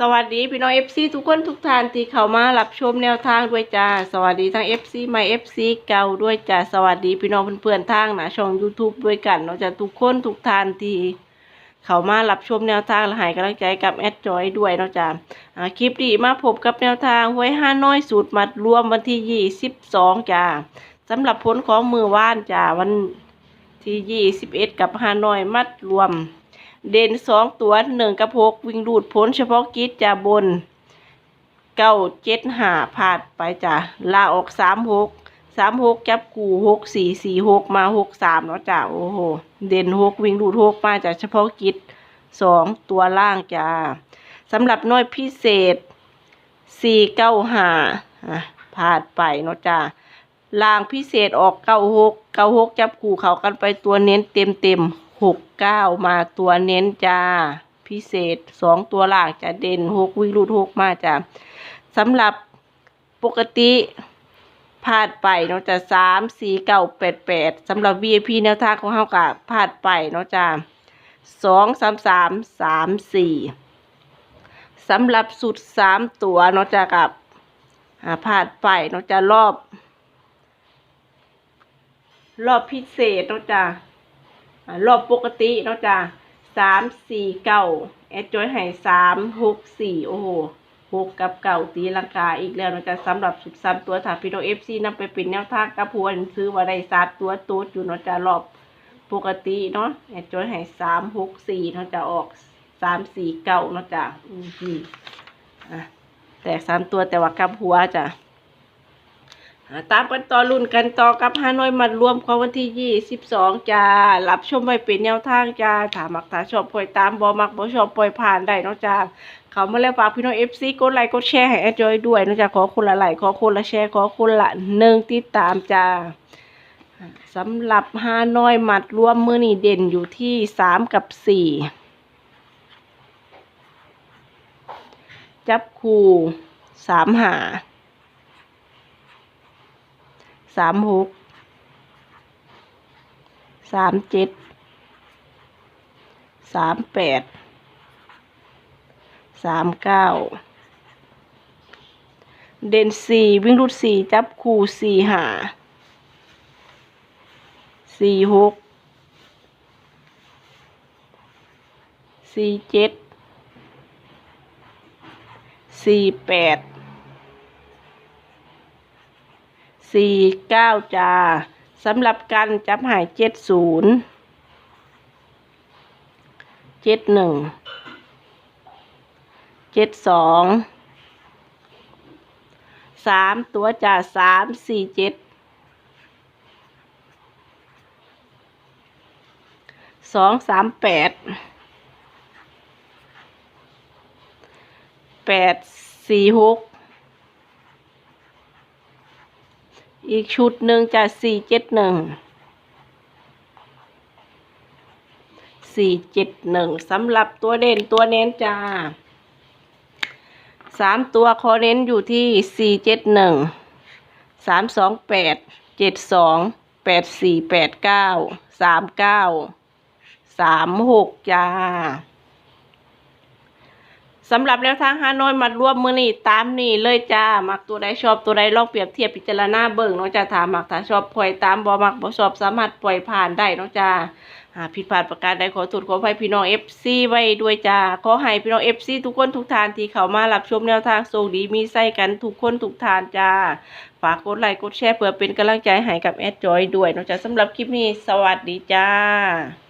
สวัสดีพี่น้องเอฟซีทุกคนทุกท่านที่เข้ามารับชมแนวทางด้วยจ้าสวัสดีทั้งเอฟซีใหม่เอฟซีเก่าด้วยจ้าสวัสดีพี่น้องเพื่อนๆทางนะช่อง YouTube ด้วยกันเนาะจ้าทุกคนทุกท่านที่เข้ามารับชมแนวทางและให้กำลังใจกับแอดจอยด้วยเนาะจ้าคลิปดีมาพบกับแนวทางไว้ห้าน้อยสูตรมัดรวมวันที่ยี่สิบสองจ้าสำหรับผลของมือว่านจ้าวันที่ยี่สิบเอ็ดกับห้าน้อยมัดรวม เด่นสองตัวหนึ่งกับหกวิ่งรูดพ้นเฉพาะกิจจะบนเก้าเจ็ดหาพาดไปจ้ะลาออกสามหกสามหกจับกูหกสี่สี่หกมาหกสามเนาะจ้ะโอ้โห เด่นหกวิ่งรูดหกมาจากเฉพาะกิจสองตัวล่างจ้าสำหรับน้อยพิเศษสี่เก้าหาอะพาดไปเนาะจ้าล่างพิเศษออกเก้าหกเก้าหกจับกูเขากันไปตัวเน้นเต็มเต็ม หกเก้ามาตัวเน้นจ้า พิเศษสองตัวหล่างจะเด่นหกวิ่งรูดหกมาจ้าสำหรับปกติพลาดไปเนาะจะสามสี่เก้าแปดแปดสำหรับ VIP แนวทางของเฮากะพลาดไปเนาะจ้าสองสามสามสามสี่สำหรับสุดสามตัวเนาะจ้ากับอ่าพลาดไปเนาะจะรอบ รอบพิเศษเนาะจ้า รอบปกติเนาะจ้ะสามสี่เก้าแอดจอยให้สามหกสี่โอ้โหหกกับเก่าตีลังกาอีกแล้วเนาะจ้ะสำหรับสุดซ้ำตัวถาพี่น้องเอฟซีนำไปเป็นแนวทางกับพวนซื้อว่าได้ซัดตัวตูดอยู่เนาะจ้ะรอบปกติเนาะแอดจอยให้สามหกสี่เนาะจ้ะออกสามสี่เก้าเนาะจ้ะอืมอะแตกสามตัวแต่ว่ากับหัวจ้ะ ตามกันต่อรุ่นกันต่อกับฮานอยมัดรวมของวันที่ยี่สิบสองจ้ารับชมไว้เป็นแนวทางจ้าถามมักถาชอบปล่อยตามบอมักบอชอบปล่อยผ่านได้เนาะจ้าเขามาแล้วฝากพี่น้องเอฟซีกดไลค์กดแชร์ให้แอดจอยด้วยเนาะจ้าขอคนละไลค์ขอคนละแชร์ขอคนละหนึ่งติดตามจ่าสำหรับฮานอยมัดรวมมือนี่เด่นอยู่ที่สามกับสี่จับคู่สามหา สามหกสามเจ็ดสามแปดสามเก้าเด่นสี่วิ่งรุดสี่จับคู่สี่หาสี่หกสี่เจ็ดสี่แปด สี่เก้าจ้าสำหรับกันจับหายเจ็ดศูนย์เจ็ดหนึ่งเจ็ดสองสามตัวจ่าสามสี่เจ็ดสองสามแปดแปดสี่หก อีกชุดหนึ่งจะสี่เจ็ดหนึ่งสี่เจ็ดหนึ่งสำหรับตัวเด่นตัวเน้นจ้าสามตัวคอเน้นอยู่ที่สี่เจ็ดหนึ่งสามสองแปดเจ็ดสองแปดสี่แปดเก้าสามเก้าสามหกจ้า สำหรับแนวทางฮานอยมัดรวมมือนี่ตามนี่เลยจ้ามักตัวใดชอบตัวใดลองเปรียบเทียบพิจารณาเบิ่งเนาะจ้าถามมักถ้าชอบปล่อยตามบ่มักบ่ชอบสามารถปล่อยผ่านได้เนาะจ้าหาผิดพลาดประการใดขอโทษขออภัยพี่น้อง FC ไว้ด้วยจ้าขอให้พี่น้อง FC ทุกคนทุกทานที่เข้ามารับชมแนวทางโชคดีมีไส้กันทุกคนทุกทานจ้าฝากกดไลค์กดแชร์เพื่อเป็นกำลังใจให้กับแอดจอยด้วยเนาะจ้าสำหรับคลิปนี้สวัสดีจ้า